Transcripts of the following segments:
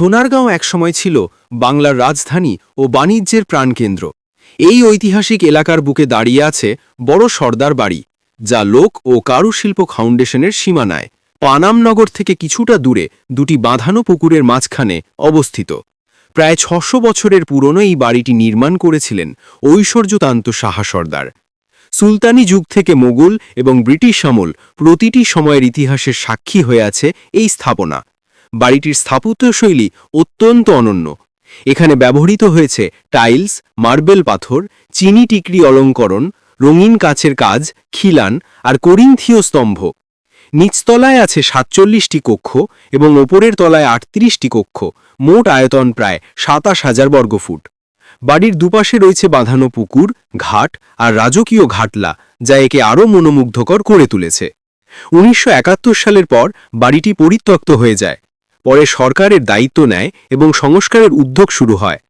সোনারগাঁও একসময় ছিল বাংলার রাজধানী ও বাণিজ্যের প্রাণকেন্দ্র। এই ঐতিহাসিক এলাকার বুকে দাঁড়িয়ে আছে বড় সর্দার বাড়ি, যা লোক ও কারুশিল্প ফাউন্ডেশনের সীমানায় পানামনগর থেকে কিছুটা দূরে দুটি বাঁধানো পুকুরের মাঝখানে অবস্থিত। প্রায় ছশো বছরের পুরনো এই বাড়িটি নির্মাণ করেছিলেন ঐশ্বর্যতান্ত সাহা সর্দার। সুলতানি যুগ থেকে মোগল এবং ব্রিটিশ আমল প্রতিটি সময়ের ইতিহাসের সাক্ষী হয়ে আছে এই স্থাপনা। বাড়িটির স্থাপত্যশৈলী অত্যন্ত অনন্য। এখানে ব্যবহৃত হয়েছে টাইলস, মার্বেল পাথর, চিনি টিকরি অলঙ্করণ, রঙিন কাচের কাজ, খিলান আর করিন্থীয় স্তম্ভ। নিচতলায় আছে সাতচল্লিশটি কক্ষ এবং ওপরের তলায় আটত্রিশটি কক্ষ। মোট আয়তন প্রায় সাতাশ হাজার বর্গফুট বাড়ির দুপাশে রয়েছে বাঁধানো পুকুর, ঘাট আর রাজকীয় ঘাটলা, যা একে আরও মনোমুগ্ধকর করে তুলেছে। উনিশশো একাত্তর সালের পর বাড়িটি পরিত্যক্ত হয়ে যায়। পরে সরকারের দায়িত্ব নেয় এবং সংস্কারের উদ্যোগ শুরু হয়।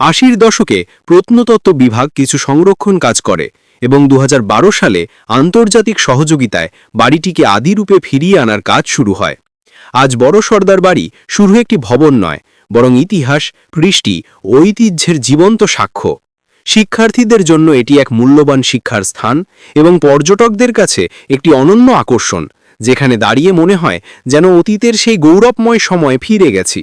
আশির দশকে প্রত্নতত্ত্ব বিভাগ কিছু সংরক্ষণ কাজ করে এবং দু হাজার বারো সালে আন্তর্জাতিক সহযোগিতায় বাড়িটিকে আদিরূপে ফিরিয়ে আনার কাজ শুরু হয়। আজ বড় সর্দার বাড়ি শুরু একটি ভবন নয়, বরং ইতিহাস, কৃষ্টি ঐতিহ্যের জীবন্ত সাক্ষ্য। শিক্ষার্থীদের জন্য এটি এক মূল্যবান শিক্ষার স্থান এবং পর্যটকদের কাছে একটি অনন্য আকর্ষণ। যেখানে দাঁড়িয়ে মনে হয় যেন অতীতের সেই গৌরবময় সময় ফিরে গেছি।